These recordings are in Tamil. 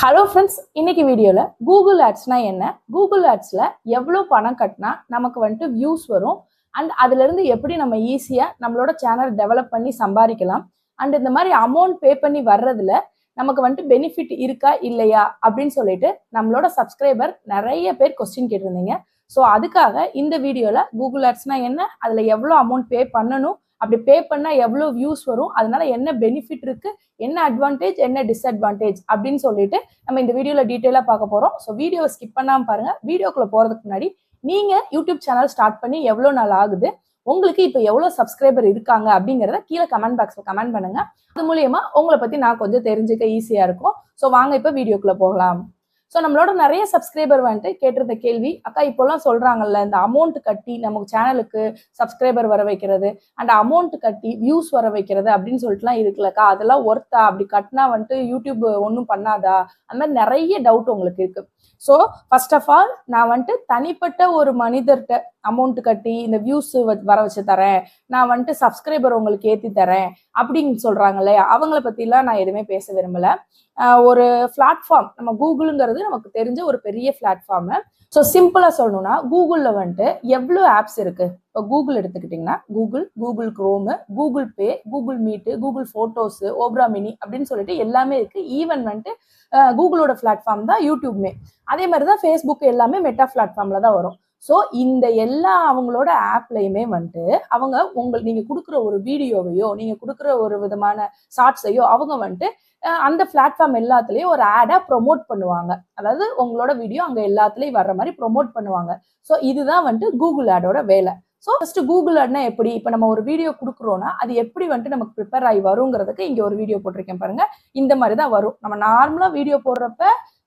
ஹலோ ஃப்ரெண்ட்ஸ் இன்னைக்கு வீடியோவில் கூகுள் ஆட்ஸ்னா என்ன? கூகுள் ஆட்ஸில் எவ்வளோ பணம் கட்டினா நமக்கு வந்துட்டு வியூஸ் வரும்? அண்ட் அதுலேருந்து எப்படி நம்ம ஈஸியாக நம்மளோட சேனல் டெவலப் பண்ணி சம்பாதிக்கலாம்? அண்ட் இந்த மாதிரி அமௌண்ட் பே பண்ணி வர்றதுல நமக்கு வந்துட்டு பெனிஃபிட் இருக்கா இல்லையா? அப்படின்னு சொல்லிட்டு நம்மளோட சப்ஸ்கிரைபர் நிறைய பேர் கொஸ்டின் கேட்டிருந்தீங்க. ஸோ அதுக்காக இந்த வீடியோவில் கூகுள் ஆட்ஸ்னா என்ன? அதில் எவ்வளோ அமௌண்ட் பே பண்ணணும்? அப்படி பே பண்ணால் எவ்வளோ வியூஸ் வரும்? அதனால என்ன பெனிஃபிட் இருக்கு? என்ன அட்வான்டேஜ் என்ன டிஸ்அட்வான்டேஜ் அப்படின்னு சொல்லிட்டு நம்ம இந்த வீடியோவில் டீட்டெயிலாக பார்க்க போகிறோம் ஸோ வீடியோவை ஸ்கிப் பண்ணாமல் பாருங்க. வீடியோக்குள்ள போகிறதுக்கு முன்னாடி நீங்கள் யூடியூப் சேனல் ஸ்டார்ட் பண்ணி எவ்வளோ நாள் ஆகுது? உங்களுக்கு இப்போ எவ்வளோ சப்ஸ்கிரைபர் இருக்காங்க அப்படிங்கிறத கீழே கமெண்ட் பாக்ஸில் கமெண்ட் பண்ணுங்க. அது மூலியமா உங்களை பற்றி நான் கொஞ்சம் தெரிஞ்சுக்க ஈஸியாக இருக்கும். ஸோ வாங்க இப்போ வீடியோக்குள்ளே போகலாம். ஸோ நம்மளோட நிறைய சப்ஸ்கிரைபர் வந்துட்டு கேட்டிருந்த கேள்வி அக்கா இப்போல்லாம் சொல்கிறாங்கல்ல இந்த அமௌண்ட் கட்டி நமக்கு சேனலுக்கு சப்ஸ்கிரைபர் வர வைக்கிறது அண்ட் அமௌண்ட் கட்டி வியூஸ் வர வைக்கிறது அப்படின்னு சொல்லிட்டுலாம் இருக்குல்லக்கா அதெல்லாம் ஒர்த்தா அப்படி கட்டினா வந்துட்டு யூடியூப் ஒன்றும் பண்ணாதா? அந்த மாதிரி நிறைய டவுட் உங்களுக்கு இருக்குது ஸோ ஃபர்ஸ்ட் ஆஃப் ஆல் நான் வந்துட்டு தனிப்பட்ட ஒரு மனிதர்கிட்ட அமௌண்ட் கட்டி இந்த வியூஸ் வர வச்சு தரேன். நான் வந்துட்டு சப்ஸ்கிரைபர் உங்களுக்கு ஏற்றி தரேன் அப்படின்னு சொல்றாங்கல்ல அவங்கள பற்றிலாம் நான் எதுவுமே பேச விரும்பலை. ஒரு பிளாட்ஃபார்ம் நம்ம கூகுளுங்கிறது நமக்கு தெரிஞ்ச ஒரு பெரிய பிளாட்ஃபார்மு ஸோ சிம்பிளாக சொல்லணும்னா கூகுளில் வந்துட்டு எவ்வளோ ஆப்ஸ் இருக்கு? இப்போ கூகுள் எடுத்துக்கிட்டிங்கன்னா Google Google Chrome Google Pay Google Meet Google Photos Opera Mini அப்படின்னு சொல்லிட்டு எல்லாமே இருக்குது ஈவன் வந்துட்டு கூகுளோட பிளாட்ஃபார்ம் தான் யூடியூப்மே அதே மாதிரி தான் ஃபேஸ்புக் எல்லாமே மெட்டா பிளாட்ஃபார்மில் தான் வரும். ஸோ இந்த எல்லா அவங்களோட ஆப்லையுமே வந்துட்டு அவங்க உங்கள் நீங்கள் கொடுக்குற ஒரு வீடியோவையோ நீங்கள் கொடுக்குற ஒரு விதமான ஷார்ட்ஸையோ அவங்க வந்துட்டு அந்த பிளாட்ஃபார்ம் எல்லாத்துலேயும் ஒரு ஆடை ப்ரொமோட் பண்ணுவாங்க. அதாவது உங்களோட வீடியோ அங்கே எல்லாத்துலேயும் வர்ற மாதிரி ப்ரொமோட் பண்ணுவாங்க. ஸோ இதுதான் வந்துட்டு கூகுள் ஆடோட வேலை. ஸோ ஃபஸ்ட்டு கூகுள் ஆட்னா எப்படி? இப்போ நம்ம ஒரு வீடியோ கொடுக்குறோன்னா அது எப்படி வந்துட்டு நமக்கு ப்ரிப்பேர் ஆகி வருங்கிறதுக்கு இங்கே ஒரு வீடியோ போட்டிருக்கேன் பாருங்கள் இந்த மாதிரி தான் வரும். நம்ம நார்மலாக வீடியோ போடுறப்ப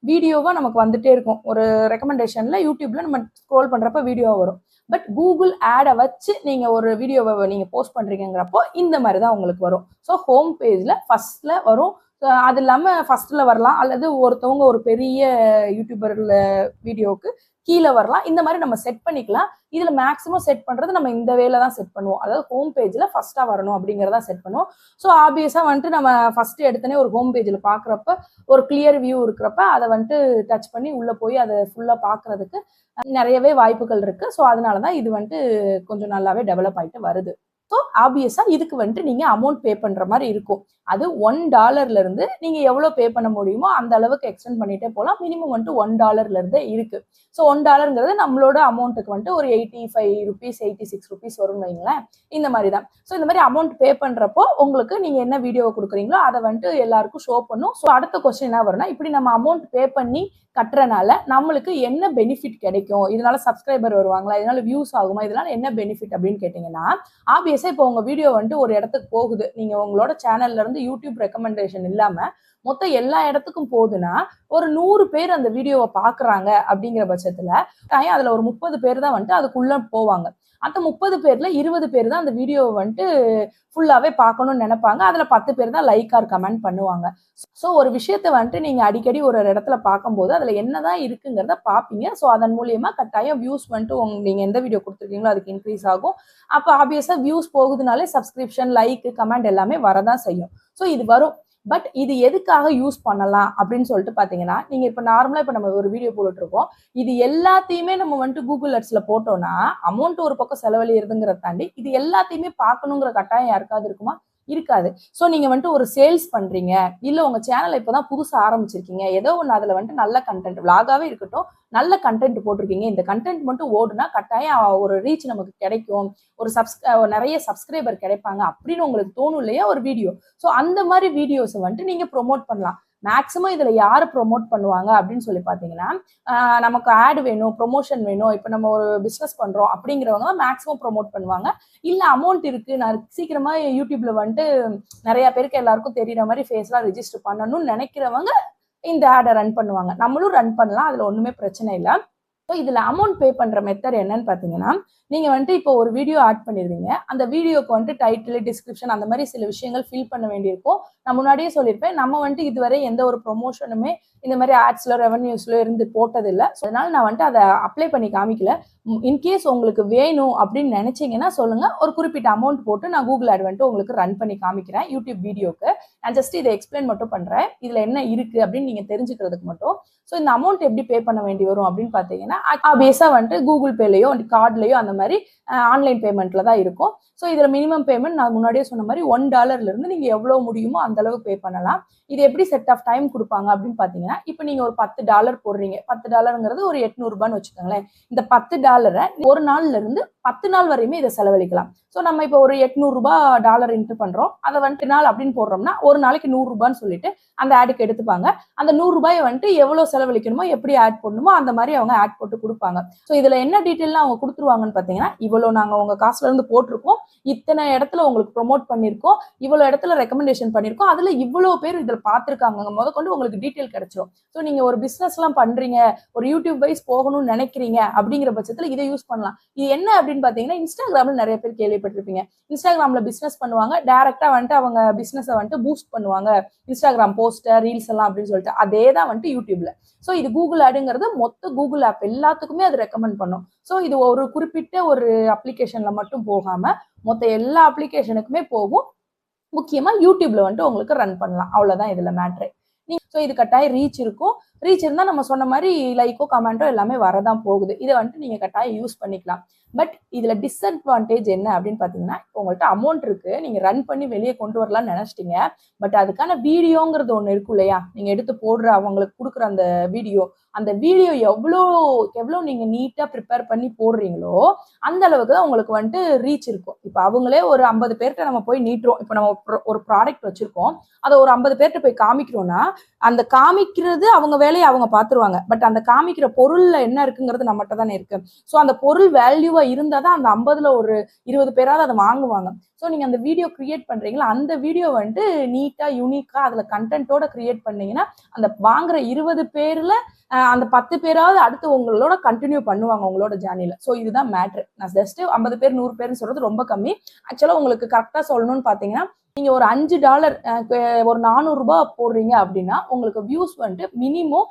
வீடியோவாக நமக்கு வந்துட்டே இருக்கும். ஒரு ரெக்கமெண்டேஷனில் யூடியூப்பில் நம்ம ஸ்க்ரோல் பண்ணுறப்ப வீடியோ வரும். பட் கூகுள் ஆடை வச்சு நீங்கள் ஒரு வீடியோவை நீங்கள் போஸ்ட் பண்ணுறீங்கிறப்போ இந்த மாதிரி தான் உங்களுக்கு வரும். ஸோ ஹோம் பேஜில் ஃபஸ்ட்டில் வரும். அது இல்லாமல் ஃபஸ்ட்டில் வரலாம். அல்லது ஒருத்தவங்க ஒரு பெரிய யூடியூபரில் வீடியோவுக்கு கீழே வரலாம். இந்த மாதிரி நம்ம செட் பண்ணிக்கலாம். இதில் மேக்ஸிமம் செட் பண்ணுறது நம்ம இந்த வேலை தான் செட் பண்ணுவோம். அதாவது ஹோம் பேஜில் ஃபஸ்ட்டாக வரணும் அப்படிங்கிறதா செட் பண்ணுவோம். ஸோ ஆப்வியஸாக வந்துட்டு நம்ம ஃபஸ்ட்டு எடுத்தனே ஒரு ஹோம் பேஜில் பார்க்குறப்ப ஒரு கிளியர் வியூ இருக்கிறப்ப அதை வந்துட்டு டச் பண்ணி உள்ளே போய் அதை ஃபுல்லாக பார்க்குறதுக்கு நிறையவே வாய்ப்புகள் இருக்குது ஸோ அதனால தான் இது வந்துட்டு கொஞ்சம் நல்லாவே டெவலப் ஆகிட்டு வருது. ஸோ ஆப்வியஸாக இதுக்கு வந்துட்டு நீங்கள் அமௌண்ட் பே பண்ணுற மாதிரி இருக்கும். அது ஒன் டாலர்லேருந்து நீங்கள் எவ்வளோ பே பண்ண முடியுமோ அந்த அளவுக்கு எக்ஸ்டெண்ட் பண்ணிகிட்டே போகலாம். மினிமம் வந்துட்டு ஒன் டாலர்லேருந்தே இருக்குது ஸோ ஒன் டாலருங்கிறது நம்மளோட அமௌண்ட்டுக்கு வந்துட்டு ஒரு eighty five rupees eighty six rupees வரும்னு வைங்களேன். இந்த மாதிரி தான். ஸோ இந்த மாதிரி அமௌண்ட் பே பண்ணுறப்போ உங்களுக்கு நீங்கள் என்ன வீடியோ கொடுக்குறீங்களோ அதை வந்துட்டு எல்லாருக்கும் ஷோ பண்ணும். ஸோ அடுத்த கொஸ்டின் என்ன வரும்னா இப்படி நம்ம அமௌண்ட் பே பண்ணி கட்டுறனால நம்மளுக்கு என்ன பெனிஃபிட் கிடைக்கும்? இதனால சப்ஸ்கிரைபர் வருவாங்களா? இதனால வியூஸ் ஆகுமா? இதனால என்ன பெனிஃபிட் அப்படின்னு கேட்டிங்கன்னா ஆப்வியஸாக இப்போ உங்கள் வீடியோ வந்துட்டு ஒரு இடத்துக்கு போகுது. நீங்கள் உங்களோட சேனல்ல இருந்து யூடியூப் ரெக்கமெண்டேஷன் இல்லாமல் மொத்தம் எல்லா இடத்துக்கும் போகுதுன்னா ஒரு நூறு பேர் அந்த வீடியோவை பார்க்குறாங்க அப்படிங்கிற பட்சத்தில் அதில் ஒரு முப்பது பேர் தான் வந்துட்டு அதுக்குள்ளே போவாங்க. அந்த முப்பது பேர்ல இருபது பேர் தான் அந்த வீடியோவை வந்துட்டு ஃபுல்லாவே பார்க்கணும்னு நினைப்பாங்க. அதுல பத்து பேர் தான் லைக் ஆர் கமெண்ட் பண்ணுவாங்க. ஸோ ஒரு விஷயத்த வந்துட்டு நீங்க அடிக்கடி ஒரு இடத்துல பார்க்கும்போது அதுல என்னதான் இருக்குங்கிறத பார்ப்பீங்க. ஸோ அதன் மூலியமா கட்டாயம் வியூஸ் வந்துட்டு உங்க நீங்க எந்த வீடியோ கொடுத்துருக்கீங்களோ அதுக்கு இன்க்ரீஸ் ஆகும். அப்போ ஆப்வியஸா வியூஸ் போகுதுனாலே சப்ஸ்கிரிப்ஷன் லைக் கமெண்ட் எல்லாமே வரதான் செய்யும். ஸோ இது வரும். பட் இது எதுக்காக யூஸ் பண்ணலாம் அப்படின்னு சொல்லிட்டு பார்த்தீங்கன்னா நீங்கள் இப்போ நார்மலாக இப்போ நம்ம ஒரு வீடியோ போட்டுருக்கோம் இது எல்லாத்தையுமே நம்ம வந்துட்டு கூகுள் அட்ஸில் போட்டோம்னா அமௌண்ட் ஒரு பக்கம் செலவழியிறதுங்கிறத தாண்டி இது எல்லாத்தையுமே பார்க்கணுங்கிற கட்டாயம் யாருக்காவது இருக்குமா? இருக்காது. ஸோ நீங்கள் வந்துட்டு ஒரு சேல்ஸ் பண்ணுறீங்க இல்லை உங்கள் சேனலை இப்போ தான் புதுசாக ஆரம்பிச்சிருக்கீங்க. ஏதோ ஒன்று அதில் வந்துட்டு நல்ல கண்டென்ட் விலாகாவே இருக்கட்டும். நல்ல கண்டென்ட் போட்டிருக்கீங்க. இந்த கண்டென்ட் மட்டும் ஓடுனா கட்டாயம் ஒரு ரீச் நமக்கு கிடைக்கும். ஒரு சப்ஸ் நிறைய சப்ஸ்கிரைபர் கிடைப்பாங்க அப்படின்னு உங்களுக்கு தோணும் இல்லையா ஒரு வீடியோ ஸோ அந்த மாதிரி வீடியோஸை வந்துட்டு நீங்கள் ப்ரொமோட் பண்ணலாம். மேக்ஸிமம் இதில் யார் ப்ரொமோட் பண்ணுவாங்க அப்படின்னு சொல்லி பார்த்தீங்கன்னா நமக்கு ஆட் வேணும் ப்ரொமோஷன் வேணும் இப்போ நம்ம ஒரு பிஸ்னஸ் பண்ணுறோம் அப்படிங்கிறவங்க மேக்ஸிமம் ப்ரொமோட் பண்ணுவாங்க. இல்லை அமௌண்ட் இருக்குது நான் சீக்கிரமாக யூடியூப்ல வந்துட்டு நிறைய பேருக்கு எல்லாருக்கும் தெரியற மாதிரி ஃபேஸ்லாம் ரிஜிஸ்டர் பண்ணணும்னு நினைக்கிறவங்க இந்த ஆடை ரன் பண்ணுவாங்க. நம்மளும் ரன் பண்ணலாம் அதில் ஒன்றுமே பிரச்சனை இல்லை. ஸோ இதில் அமௌண்ட் பே பண்ணுற மெத்தட் என்னன்னு பார்த்தீங்கன்னா நீங்கள் வந்துட்டு இப்போ ஒரு வீடியோ ஆட் பண்ணிடுவீங்க அந்த வீடியோக்கு வந்துட்டு டைட்டில் டிஸ்கிரிப்ஷன் அந்த மாதிரி சில விஷயங்கள் ஃபில் பண்ண வேண்டியிருக்கும். நான் முன்னாடியே சொல்லியிருப்பேன். நம்ம வந்துட்டு இதுவரை எந்த ஒரு ப்ரொமோஷனுமே இந்த மாதிரி ஆட்ஸில் ரெவன்யூஸில் இருந்து போட்டதில்லை. ஸோ அதனால் நான் வந்துட்டு அதை அப்ளை பண்ணி காமிக்கல. இன்கேஸ் உங்களுக்கு வேணும் அப்படின்னு நினச்சிங்கன்னா சொல்லுங்கள் ஒரு குறிப்பிட்ட அமௌண்ட் போட்டு நான் கூகுள் ஆட் வந்துட்டு உங்களுக்கு ரன் பண்ணி காமிக்கிறேன் யூடியூப் வீடியோக்கு நான் ஜஸ்ட் இதை எக்ஸ்பிளைன் மட்டும் பண்ணுறேன் இதில் என்ன இருக்குது அப்படின்னு நீங்கள் தெரிஞ்சுக்கிறதுக்கு மட்டும். ஸோ இந்த அமௌண்ட் எப்படி பே பண்ண வேண்டி வரும் அப்படின்னு பார்த்தீங்கன்னா பேஸாக வந்துட்டு கூகுள் பேலையோ கார்ட்லையோ அந்த மாதிரி ஆன்லைன் பேமெண்ட்ல தான் இருக்கும். ஸோ இதில் மினிமம் பேமெண்ட் நான் முன்னாடியே சொன்ன மாதிரி ஒன் டாலர்லேருந்து நீங்கள் எவ்வளோ முடியுமோ அந்தளவுக்கு பே பண்ணலாம். இது எப்படி செட் ஆஃப் டைம் கொடுப்பாங்க அப்படின்னு பார்த்தீங்கன்னா இப்போ நீங்கள் ஒரு பத்து டாலர் போடுறீங்க. பத்து டாலருங்கிறது ஒரு எட்நூறுபான்னு வச்சுக்கோங்களேன். இந்த பத்து டாலரை ஒரு நாள்ல இருந்து பத்து நாள் வரையுமே இதை செலவழிக்கலாம். ஸோ நம்ம இப்போ ஒரு எட்நூறுபா டாலர் இன்ட்டு பண்ணுறோம் அதை வந்துட்டு நாள் அப்படின்னு போடுறோம்னா ஒரு நாளைக்கு நூறுரூபான்னு சொல்லிட்டு அந்த ஆடுக்கு எடுத்துப்பாங்க. அந்த நூறுரூபாயை வந்துட்டு எவ்வளோ செலவழிக்கணுமோ எப்படி ஆட் பண்ணணுமோ அந்த மாதிரி அவங்க ஆட் போட்டு கொடுப்பாங்க. ஸோ இதில் என்ன டீட்டெயிலாம் அவங்க கொடுத்துருவாங்கன்னு பார்த்தீங்கன்னா இவ்வளோ நாங்கள் உங்கள் காசுலேருந்து போட்டிருக்கோம். இத்தனை இடத்துல உங்களுக்கு ப்ரொமோட் பண்ணியிருக்கோம் இவ்வளோ இடத்துல ரெக்கமெண்டேஷன் பண்ணியிருக்கோம் அதில் இவ்வளோ பேர் இதில் பார்த்துருக்காங்க முத கொண்டு உங்களுக்கு டீட்டெயில் கிடைச்சிடும் ஸோ நீங்கள் ஒரு பிஸ்னஸ்லாம் பண்ணுறீங்க ஒரு யூடியூப் வைஸ் போகணும்னு நினைக்கிறீங்க அப்படிங்கிற பட்சத்தில் இதை யூஸ் பண்ணலாம். இது என்ன அப்படின்னு பார்த்தீங்கன்னா இன்ஸ்டாகிராமில் நிறைய பேர் கேள்விப்பட்டிருப்பீங்க. இன்ஸ்டாகிராமில் பிஸ்னஸ் பண்ணுவாங்க டேரெக்டாக வந்துட்டு அவங்க பிஸ்னஸை வந்துட்டு பூஸ்ட் பண்ணுவாங்க. இன்ஸ்டாகிராம் போஸ்டர் ரீல்ஸ் எல்லாம் அப்படின்னு சொல்லிட்டு. அதே தான் வந்துட்டு யூடியூப்ல ஸோ இது கூகுள் ஆடுங்கிறது மொத்த கூகுள் ஆப் எல்லாத்துக்குமே அது ரெக்கமெண்ட் பண்ணும். ஸோ இது ஒரு குறிப்பிட்ட ஒரு அப்ளிகேஷன்ல மட்டும் போகாம மொத்த எல்லா அப்ளிகேஷனுக்குமே போகும். முக்கியமா யூடியூப்ல வந்துட்டு உங்களுக்கு ரன் பண்ணலாம். அவ்வளோதான் இதுல மேட்ரு நீ ஸோ இது கட்டாயம் ரீச் இருக்கும். ரீச் இருந்தால் நம்ம சொன்ன மாதிரி லைக்கோ கமெண்ட்டோ எல்லாமே வரதான் போகுது. இதை வந்துட்டு நீங்கள் கட்டாயம் யூஸ் பண்ணிக்கலாம். பட் இதில் டிஸ்அட்வான்டேஜ் என்ன அப்படின்னு பார்த்தீங்கன்னா உங்கள்கிட்ட அமௌண்ட் இருக்கு. நீங்கள் ரன் பண்ணி வெளியே கொண்டு வரலாம்னு நினச்சிட்டீங்க. பட் அதுக்கான வீடியோங்கிறது ஒன்று இருக்கும் இல்லையா? நீங்கள் எடுத்து போடுற அவங்களுக்கு கொடுக்குற அந்த வீடியோ அந்த வீடியோ எவ்வளோ எவ்வளோ நீங்கள் நீட்டாக ப்ரிப்பேர் பண்ணி போடுறீங்களோ அந்த அளவுக்கு தான் உங்களுக்கு வந்துட்டு ரீச் இருக்கும். இப்போ அவங்களே ஒரு ஐம்பது பேர்கிட்ட நம்ம போய் நீட்டுறோம். இப்போ நம்ம ஒரு- ஒரு ப்ராடக்ட் வச்சுருக்கோம். அதை ஒரு ஐம்பது பேர்கிட்ட போய் காமிக்கிறோம்னா அந்த காமிக்கிறது அவங்க வேலையை அவங்க பார்த்துருவாங்க. பட் அந்த காமிக்கிற பொருள்ல என்ன இருக்குங்கிறது நம்மகிட்ட தானே இருக்கு. ஸோ அந்த பொருள் வேல்யூவா இருந்தால் தான் அந்த ஐம்பதுல ஒரு இருபது பேராவது அதை வாங்குவாங்க. ஸோ நீங்க அந்த வீடியோ கிரியேட் பண்றீங்களா? அந்த வீடியோ வந்துட்டு நீட்டா யூனிக்கா அதுல கண்டென்ட்டோட கிரியேட் பண்ணீங்கன்னா அந்த வாங்குற இருபது பேர்ல அந்த பத்து பேராவது அடுத்து உங்களோட கண்டினியூ பண்ணுவாங்க உங்களோட ஜேர்னில ஸோ இதுதான் மேட்ரு நான் ஜஸ்ட் ஐம்பது பேர் நூறு பேர்னு சொல்றது ரொம்ப கம்மி. ஆக்சுவலா உங்களுக்கு கரெக்டா சொல்லணும்னு பாத்தீங்கன்னா நீங்க ஒரு அஞ்சு டாலர் ஒரு நானூறு ரூபாய் போடுறீங்க அப்படின்னா உங்களுக்கு வியூஸ் வந்துட்டு மினிமம்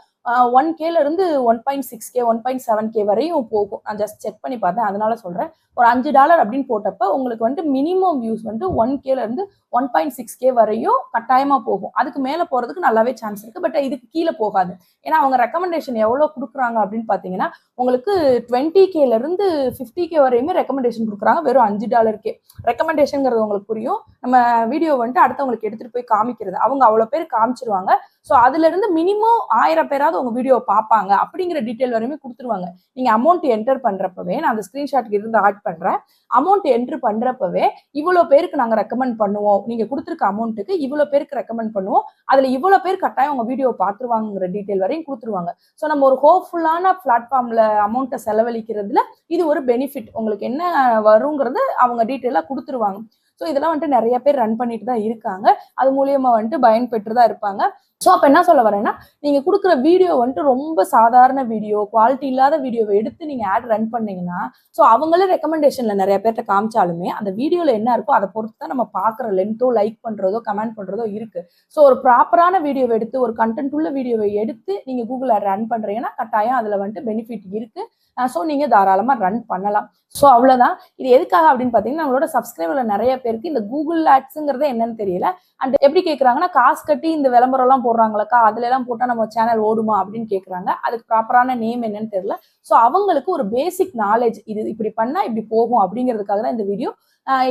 ஒன் கேல இருந்து one point six K one point seven K வரையும் போகும். நான் ஜஸ்ட் செக் பண்ணி பார்த்தேன். அதனால சொல்றேன். ஒரு அஞ்சு டாலர் அப்படின்னு போட்டப்ப உங்களுக்கு வந்துட்டு மினிமம் வியூஸ் வந்து ஒன் கேல இருந்து ஒன் பாயிண்ட் சிக்ஸ் கே வரையும் கட்டாயமா போகும். அதுக்கு மேல போறதுக்கு நல்லாவே சான்ஸ் இருக்கு. பட் இதுக்கு கீழே போகாது. ஏன்னா அவங்க ரெக்கமெண்டேஷன் எவ்வளவு கொடுக்குறாங்க அப்படின்னு பாத்தீங்கன்னா உங்களுக்கு டுவெண்ட்டி கேல இருந்து ஃபிஃப்டி கே வரையுமே ரெக்கமெண்டேஷன் கொடுக்குறாங்க. வெறும் அஞ்சு டாலருக்கே ரெக்கமெண்டேஷன்ங்கிறது உங்களுக்கு புரியும். நம்ம வீடியோ வந்துட்டு அடுத்தவங்களுக்கு எடுத்துட்டு போய் காமிக்கிறது. அவங்க அவ்வளோ பேர் காமிச்சிருவாங்க. ஸோ அதுல இருந்து மினிமம் ஆயிரம் பேராவது உங்க வீடியோ பார்ப்பாங்க அப்படிங்கிற டீட்டெயில் வரையுமே கொடுத்துருவாங்க. நீங்க அமௌண்ட் என்டர் பண்றப்பவே நான் அந்த ஸ்கிரீன்ஷாட் இருந்து ஆட் பண்றேன். அமௌண்ட் என்ட்ரு பண்றப்பவே இவ்வளோ பேருக்கு நாங்க ரெக்கமெண்ட் பண்ணுவோம். நீங்க கொடுத்துருக்க அமௌண்ட்டுக்கு இவ்வளோ பேருக்கு ரெக்கமெண்ட் பண்ணுவோம். அதுல இவ்வளோ பேர் கட்டாயம் உங்க வீடியோ பார்த்துருவாங்கிற டீட்டெயில் வரையும் கொடுத்துருவாங்க. ஸோ நம்ம ஒரு ஹோப்ஃபுல்லான பிளாட்ஃபார்ம்ல அமௌண்ட்டை செலவழிக்கிறதுல இது ஒரு பெனிஃபிட் உங்களுக்கு என்ன வருங்கிறது அவங்க டீட்டெயிலாக கொடுத்துருவாங்க. ஸோ இதெல்லாம் வந்துட்டு நிறைய பேர் ரன் பண்ணிட்டு தான் இருக்காங்க. அது மூலியமா வந்துட்டு பயன்பெற்று தான் இருப்பாங்க. ஸோ அப்போ என்ன சொல்ல வரேன்னா நீங்க கொடுக்குற வீடியோ வந்துட்டு ரொம்ப சாதாரண வீடியோ குவாலிட்டி இல்லாத வீடியோவை எடுத்து நீங்க ஆட் ரன் பண்ணீங்கன்னா ஸோ அவங்களே ரெக்கமெண்டேஷன்ல நிறைய பேர்ட்ட காமிச்சாலுமே அந்த வீடியோல என்ன இருக்கோ அதை பொறுத்து தான் நம்ம பார்க்குற லென்த்தோ லைக் பண்றதோ கமெண்ட் பண்றதோ இருக்கு. ஸோ ஒரு ப்ராப்பரான வீடியோவை எடுத்து ஒரு கண்டென்ட் உள்ள வீடியோவை எடுத்து நீங்க கூகுள் ஆட் ரன் பண்றீங்கன்னா கட்டாயம் அதுல வந்துட்டு பெனிஃபிட் இருக்கு. ஸோ நீங்க தாராளமா ரன் பண்ணலாம். ஸோ அவ்வளோதான் இது எதுக்காக அப்படின்னு பார்த்தீங்கன்னா நம்மளோட சப்ஸ்கிரைபர்ல நிறைய பேருக்கு இந்த கூகுள் ஆட்ஸுங்கிறது என்னன்னு தெரியல. அண்ட் எப்படி கேட்குறாங்கன்னா காசு கட்டி இந்த விளம்பரம்லாம் போடுறாங்களக்கா அதுல எல்லாம் போட்டால் நம்ம சேனல் ஓடுமா அப்படின்னு கேட்குறாங்க அதுக்கு ப்ராப்பரான நேம் என்னன்னு தெரியல. ஸோ அவங்களுக்கு ஒரு பேசிக் நாலேஜ் இது இப்படி பண்ணா இப்படி போகும் அப்படிங்கிறதுக்காக தான் இந்த வீடியோ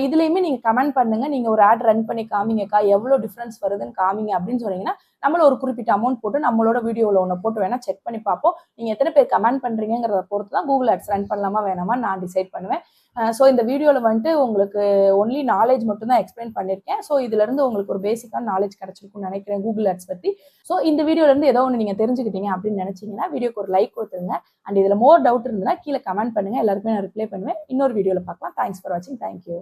இதுலேயுமே நீங்கள் கமெண்ட் பண்ணுங்கள் நீங்கள் ஒரு ஆட் ரன் பண்ணி காமிங்கக்கா எவ்வளோ டிஃப்ரென்ஸ் வருதுன்னு காமிங்க அப்படின்னு சொன்னீங்கன்னா நம்மள ஒரு குறிப்பிட்ட அமௌண்ட் போட்டு நம்மளோட வீடியோவில் ஒன்று போட்டு வேணால் செக் பண்ணி பார்ப்போம். நீங்கள் எத்தனை பேர் கமெண்ட் பண்ணுறீங்கிறத பொறுத்து தான் கூகுள் ஆட்ஸ் ரன் பண்ணலாமா வேணாமா நான் டிசைட் பண்ணுவேன். ஸோ இந்த வீடியோவில் வந்துட்டு உங்களுக்கு ஒன்லி நாலேஜ் மட்டும் தான் எக்ஸ்பிளைன் பண்ணியிருக்கேன் ஸோ இதுலேருந்து உங்களுக்கு ஒரு பேசிக்கான நாலேஜ் கிடைச்சிருக்கும்னு நினைக்கிறேன் கூகுள் ஆட்ஸ் பற்றி ஸோ இந்த வீடியோலேருந்து ஏதோ ஒன்று நீங்கள் தெரிஞ்சுக்கிட்டீங்க அப்படின்னு நினச்சிங்கன்னா வீடியோக்கு ஒரு லைக் கொடுத்துருங்க. அண்ட் இதில் மோர் டவுட் இருந்ததுன்னா கீழே கமெண்ட் பண்ணுங்கள் எல்லாருக்குமே நான் ரிப்ளை பண்ணுவேன். இன்னொரு வீடியோவில் பார்க்கலாம். தேங்க்ஸ் ஃபார் வாட்சிங் தேங்க்யூ